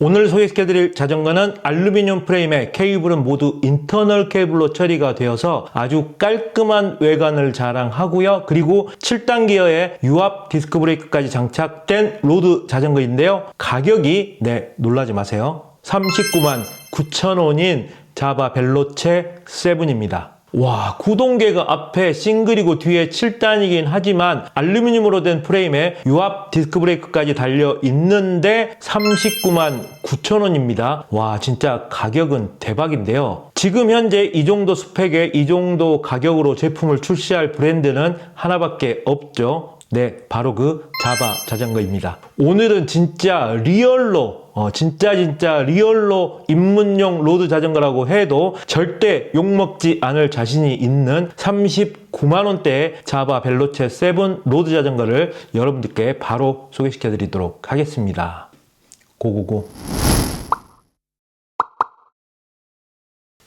오늘 소개시켜드릴 자전거는 알루미늄 프레임에 케이블은 모두 인터널 케이블로 처리가 되어서 아주 깔끔한 외관을 자랑하고요. 그리고 7단 기어에 유압 디스크 브레이크까지 장착된 로드 자전거인데요. 가격이 네 놀라지 마세요. 39만 9천 원인 자바 벨로체 7입니다. 와, 구동계가 앞에 싱글이고 뒤에 7단이긴 하지만 알루미늄으로 된 프레임에 유압 디스크 브레이크까지 달려 있는데 39만 9천 원입니다. 와, 진짜 가격은 대박인데요. 지금 현재 이 정도 스펙에 이 정도 가격으로 제품을 출시할 브랜드는 하나밖에 없죠. 네, 바로 그 자바 자전거입니다. 오늘은 진짜 리얼로 어, 진짜 진짜 리얼로 입문용 로드 자전거라고 해도 절대 욕먹지 않을 자신이 있는 39만 원대의 자바 벨로체 7 로드 자전거를 여러분들께 바로 소개시켜 드리도록 하겠습니다. 고고고.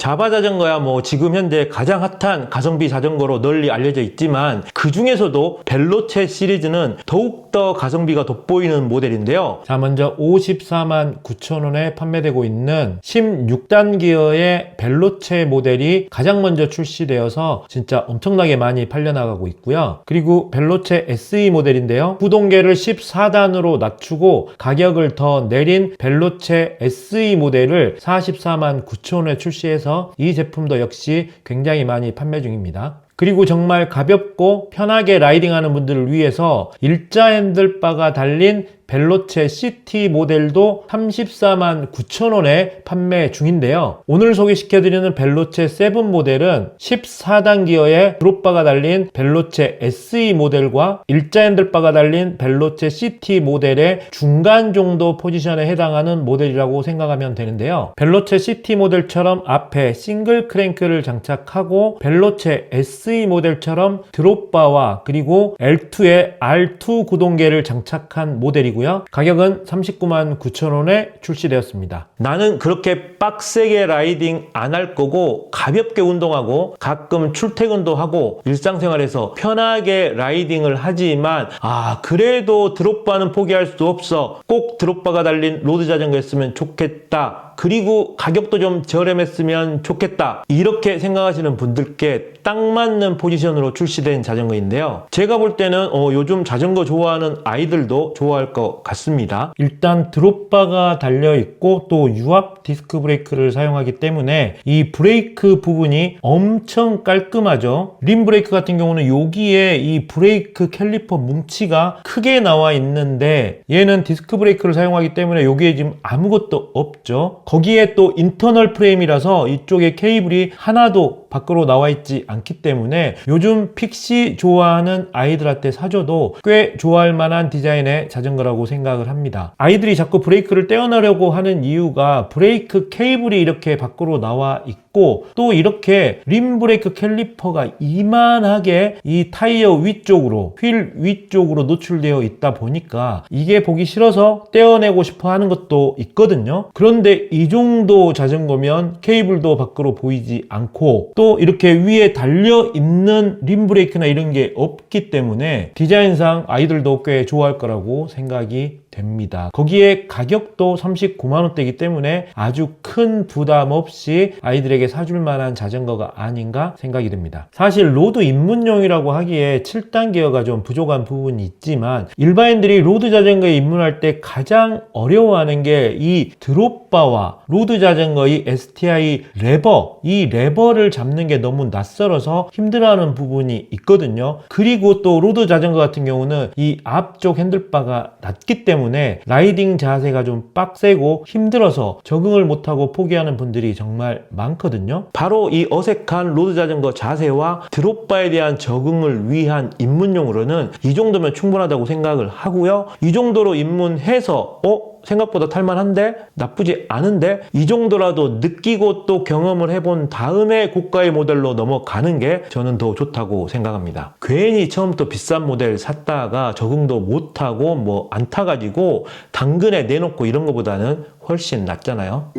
자바 자전거야 뭐 지금 현재 가장 핫한 가성비 자전거로 널리 알려져 있지만 그 중에서도 벨로체 시리즈는 더욱더 가성비가 돋보이는 모델인데요. 자 먼저 54만 9천 원에 판매되고 있는 16단 기어의 벨로체 모델이 가장 먼저 출시되어서 진짜 엄청나게 많이 팔려나가고 있고요. 그리고 벨로체 SE 모델인데요. 구동계를 14단으로 낮추고 가격을 더 내린 벨로체 SE 모델을 44만 9천 원에 출시해서 이 제품도 역시 굉장히 많이 판매 중입니다. 그리고 정말 가볍고 편하게 라이딩하는 분들을 위해서 일자 핸들바가 달린 벨로체 CT 모델도 34만 9천 원에 판매 중인데요. 오늘 소개시켜드리는 벨로체 7 모델은 14단 기어에 드롭바가 달린 벨로체 SE 모델과 일자 핸들바가 달린 벨로체 CT 모델의 중간 정도 포지션에 해당하는 모델이라고 생각하면 되는데요. 벨로체 CT 모델처럼 앞에 싱글 크랭크를 장착하고 벨로체 SE 모델처럼 드롭바와 그리고 L2에 R2 구동계를 장착한 모델이고요. 가격은 39만 9천 원에 출시되었습니다. 나는 그렇게 빡세게 라이딩 안 할 거고 가볍게 운동하고 가끔 출퇴근도 하고 일상생활에서 편하게 라이딩을 하지만 아 그래도 드롭바는 포기할 수 없어. 꼭 드롭바가 달린 로드 자전거였으면 좋겠다 그리고 가격도 좀 저렴했으면 좋겠다. 이렇게 생각하시는 분들께 딱 맞는 포지션으로 출시된 자전거인데요. 제가 볼 때는 어, 요즘 자전거 좋아하는 아이들도 좋아할 것 같습니다. 일단 드롭바가 달려 있고 또 유압 디스크 브레이크를 사용하기 때문에 이 브레이크 부분이 엄청 깔끔하죠. 림 브레이크 같은 경우는 여기에 이 브레이크 캘리퍼 뭉치가 크게 나와 있는데 얘는 디스크 브레이크를 사용하기 때문에 여기에 지금 아무것도 없죠 거기에 또 인터널 프레임이라서 이쪽에 케이블이 하나도 밖으로 나와 있지 않기 때문에 요즘 픽시 좋아하는 아이들한테 사줘도 꽤 좋아할 만한 디자인의 자전거라고 생각을 합니다. 아이들이 자꾸 브레이크를 떼어내려고 하는 이유가 브레이크 케이블이 이렇게 밖으로 나와 있고 또 이렇게 림 브레이크 캘리퍼가 이만하게 이 타이어 위쪽으로 휠 위쪽으로 노출되어 있다 보니까 이게 보기 싫어서 떼어내고 싶어 하는 것도 있거든요. 그런데 이 정도 자전거면 케이블도 밖으로 보이지 않고 또 이렇게 위에 달려 있는 림 브레이크나 이런 게 없기 때문에 디자인상 아이들도 꽤 좋아할 거라고 생각이 됩니다. 거기에 가격도 39만 원대이기 때문에 아주 큰 부담 없이 아이들에게 사줄 만한 자전거가 아닌가 생각이 듭니다. 사실 로드 입문용이라고 하기에 7단 기어가 좀 부족한 부분이 있지만 일반인들이 로드 자전거에 입문할 때 가장 어려워하는 게 이 드롭바와 로드 자전거의 STI 레버 이 레버를 잡는 게 너무 낯설어서 힘들어하는 부분이 있거든요. 그리고 또 로드 자전거 같은 경우는 이 앞쪽 핸들바가 낮기 때문에 라이딩 자세가 좀 빡세고 힘들어서 적응을 못하고 포기하는 분들이 정말 많거든요. 바로 이 어색한 로드 자전거 자세와 드롭바에 대한 적응을 위한 입문용으로는 이 정도면 충분하다고 생각을 하고요. 이 정도로 입문해서 어? 생각보다 탈만한데 나쁘지 않은데 이 정도라도 느끼고 또 경험을 해본 다음에 고가의 모델로 넘어가는 게 저는 더 좋다고 생각합니다. 괜히 처음부터 비싼 모델 샀다가 적응도 못하고 뭐 안 타가지고 당근에 내놓고 이런 것보다는 훨씬 낫잖아요.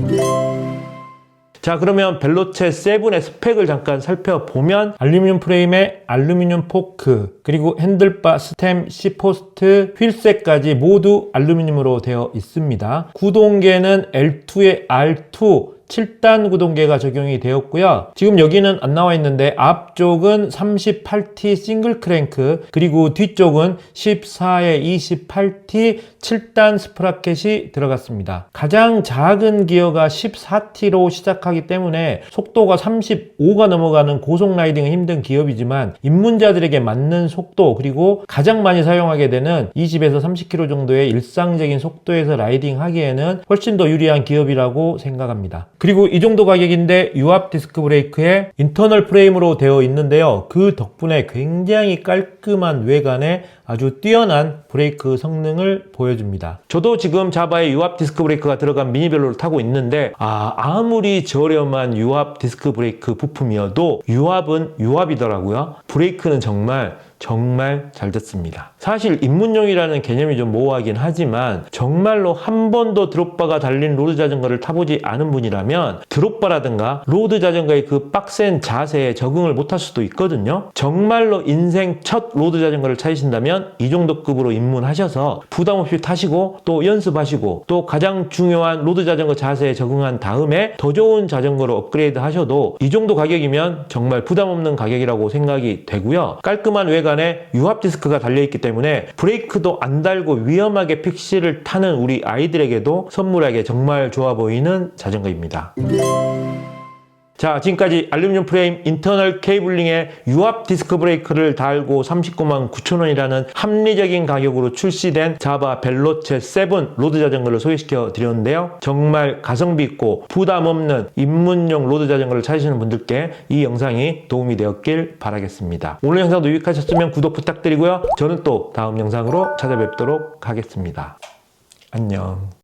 자 그러면 벨로체 7의 스펙을 잠깐 살펴보면 알루미늄 프레임에 알루미늄 포크 그리고 핸들바 스템 C포스트 휠셋까지 모두 알루미늄으로 되어 있습니다. 구동계는 L2에 R2 7단 구동계가 적용이 되었고요. 지금 여기는 안 나와 있는데 앞쪽은 38T 싱글 크랭크 그리고 뒤쪽은 14에 28T 7단 스프라켓이 들어갔습니다. 가장 작은 기어가 14T로 시작하기 때문에 속도가 35가 넘어가는 고속 라이딩은 힘든 기업이지만 입문자들에게 맞는 속도 그리고 가장 많이 사용하게 되는 20에서 30km 정도의 일상적인 속도에서 라이딩 하기에는 훨씬 더 유리한 기업이라고 생각합니다. 그리고 이 정도 가격인데 유압 디스크 브레이크에 인터널 프레임으로 되어 있는데요. 그 덕분에 굉장히 깔끔한 외관에 아주 뛰어난 브레이크 성능을 보여줍니다. 저도 지금 자바의 유압 디스크 브레이크가 들어간 미니벨로를 타고 있는데 아 아무리 저렴한 유압 디스크 브레이크 부품이어도 유압은 유압이더라고요. 브레이크는 정말 정말 잘 듣습니다. 사실 입문용이라는 개념이 좀 모호하긴 하지만 정말로 한 번도 드롭바가 달린 로드 자전거를 타보지 않은 분이라면 드롭바라든가 로드 자전거의 그 빡센 자세에 적응을 못할 수도 있거든요. 정말로 인생 첫 로드 자전거를 찾으신다면 이 정도 급으로 입문하셔서 부담 없이 타시고 또 연습하시고 또 가장 중요한 로드 자전거 자세에 적응한 다음에 더 좋은 자전거로 업그레이드 하셔도 이 정도 가격이면 정말 부담 없는 가격이라고 생각이 되고요. 깔끔한 외관 에 유압 디스크가 달려있기 때문에 브레이크도 안 달고 위험하게 픽시를 타는 우리 아이들에게도 선물하기 정말 좋아 보이는 자전거입니다. 자, 지금까지 알루미늄 프레임 인터널 케이블링에 유압 디스크 브레이크를 달고 39만 9천원이라는 합리적인 가격으로 출시된 자바 벨로체 7 로드 자전거를 소개시켜 드렸는데요. 정말 가성비 있고 부담 없는 입문용 로드 자전거를 찾으시는 분들께 이 영상이 도움이 되었길 바라겠습니다. 오늘 영상도 유익하셨으면 구독 부탁드리고요. 저는 또 다음 영상으로 찾아뵙도록 하겠습니다. 안녕.